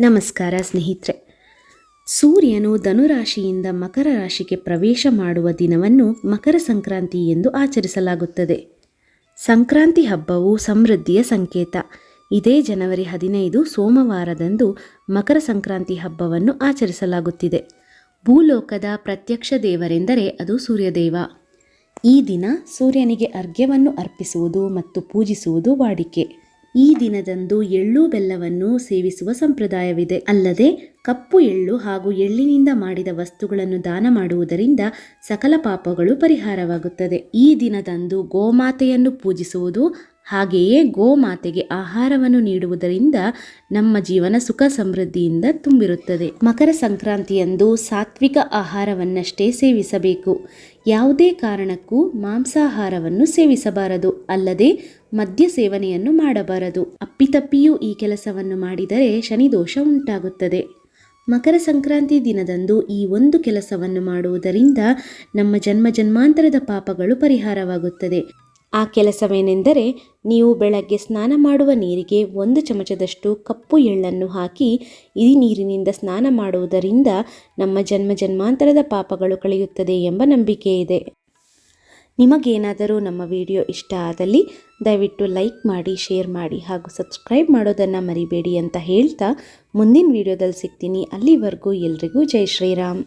ನಮಸ್ಕಾರ ಸ್ನೇಹಿತರೆ. ಸೂರ್ಯನು ಧನುರಾಶಿಯಿಂದ ಮಕರ ರಾಶಿಗೆ ಪ್ರವೇಶ ಮಾಡುವ ದಿನವನ್ನು ಮಕರ ಸಂಕ್ರಾಂತಿ ಎಂದು ಆಚರಿಸಲಾಗುತ್ತದೆ. ಸಂಕ್ರಾಂತಿ ಹಬ್ಬವು ಸಮೃದ್ಧಿಯ ಸಂಕೇತ. ಇದೇ ಜನವರಿ ಹದಿನೈದು ಸೋಮವಾರದಂದು ಮಕರ ಸಂಕ್ರಾಂತಿ ಹಬ್ಬವನ್ನು ಆಚರಿಸಲಾಗುತ್ತಿದೆ. ಭೂಲೋಕದ ಪ್ರತ್ಯಕ್ಷ ದೇವರೆಂದರೆ ಅದು ಸೂರ್ಯದೇವ. ಈ ದಿನ ಸೂರ್ಯನಿಗೆ ಅರ್ಘ್ಯವನ್ನು ಅರ್ಪಿಸುವುದು ಮತ್ತು ಪೂಜಿಸುವುದು ವಾಡಿಕೆ. ಈ ದಿನದಂದು ಎಳ್ಳು ಬೆಲ್ಲವನ್ನು ಸೇವಿಸುವ ಸಂಪ್ರದಾಯವಿದೆ. ಅಲ್ಲದೆ, ಕಪ್ಪು ಎಳ್ಳು ಹಾಗೂ ಎಳ್ಳಿನಿಂದ ಮಾಡಿದ ವಸ್ತುಗಳನ್ನು ದಾನ ಮಾಡುವುದರಿಂದ ಸಕಲ ಪಾಪಗಳು ಪರಿಹಾರವಾಗುತ್ತದೆ. ಈ ದಿನದಂದು ಗೋಮಾತೆಯನ್ನು ಪೂಜಿಸುವುದು ಹಾಗೆಯೇ ಗೋಮಾತೆಗೆ ಆಹಾರವನ್ನು ನೀಡುವುದರಿಂದ ನಮ್ಮ ಜೀವನ ಸುಖ ಸಮೃದ್ಧಿಯಿಂದ ತುಂಬಿರುತ್ತದೆ. ಮಕರ ಸಂಕ್ರಾಂತಿಯಂದು ಸಾತ್ವಿಕ ಆಹಾರವನ್ನಷ್ಟೇ ಸೇವಿಸಬೇಕು. ಯಾವುದೇ ಕಾರಣಕ್ಕೂ ಮಾಂಸಾಹಾರವನ್ನು ಸೇವಿಸಬಾರದು. ಅಲ್ಲದೆ ಮದ್ಯ ಸೇವನೆಯನ್ನು ಮಾಡಬಾರದು. ಅಪ್ಪಿತಪ್ಪಿಯೂ ಈ ಕೆಲಸವನ್ನು ಮಾಡಿದರೆ ಶನಿದೋಷ ಉಂಟಾಗುತ್ತದೆ. ಮಕರ ಸಂಕ್ರಾಂತಿ ದಿನದಂದು ಈ ಒಂದು ಕೆಲಸವನ್ನು ಮಾಡುವುದರಿಂದ ನಮ್ಮ ಜನ್ಮ ಜನ್ಮಾಂತರದ ಪಾಪಗಳು ಪರಿಹಾರವಾಗುತ್ತದೆ. ಆ ಕೆಲಸವೇನೆಂದರೆ ನೀವು ಬೆಳಗ್ಗೆ ಸ್ನಾನ ಮಾಡುವ ನೀರಿಗೆ ಒಂದು ಚಮಚದಷ್ಟು ಕಪ್ಪು ಎಳ್ಳನ್ನು ಹಾಕಿ ಈ ನೀರಿನಿಂದ ಸ್ನಾನ ಮಾಡುವುದರಿಂದ ನಮ್ಮ ಜನ್ಮ ಜನ್ಮಾಂತರದ ಪಾಪಗಳು ಕಳೆಯುತ್ತದೆ ಎಂಬ ನಂಬಿಕೆ ಇದೆ. ನಿಮಗೇನಾದರೂ ನಮ್ಮ ವಿಡಿಯೋ ಇಷ್ಟ ಆದಲ್ಲಿ ದಯವಿಟ್ಟು ಲೈಕ್ ಮಾಡಿ, ಶೇರ್ ಮಾಡಿ ಹಾಗೂ ಸಬ್ಸ್ಕ್ರೈಬ್ ಮಾಡೋದನ್ನು ಮರಿಬೇಡಿ ಅಂತ ಹೇಳ್ತಾ ಮುಂದಿನ ವಿಡಿಯೋದಲ್ಲಿ ಸಿಗ್ತೀನಿ. ಅಲ್ಲಿವರೆಗೂ ಎಲ್ರಿಗೂ ಜೈ ಶ್ರೀರಾಮ್.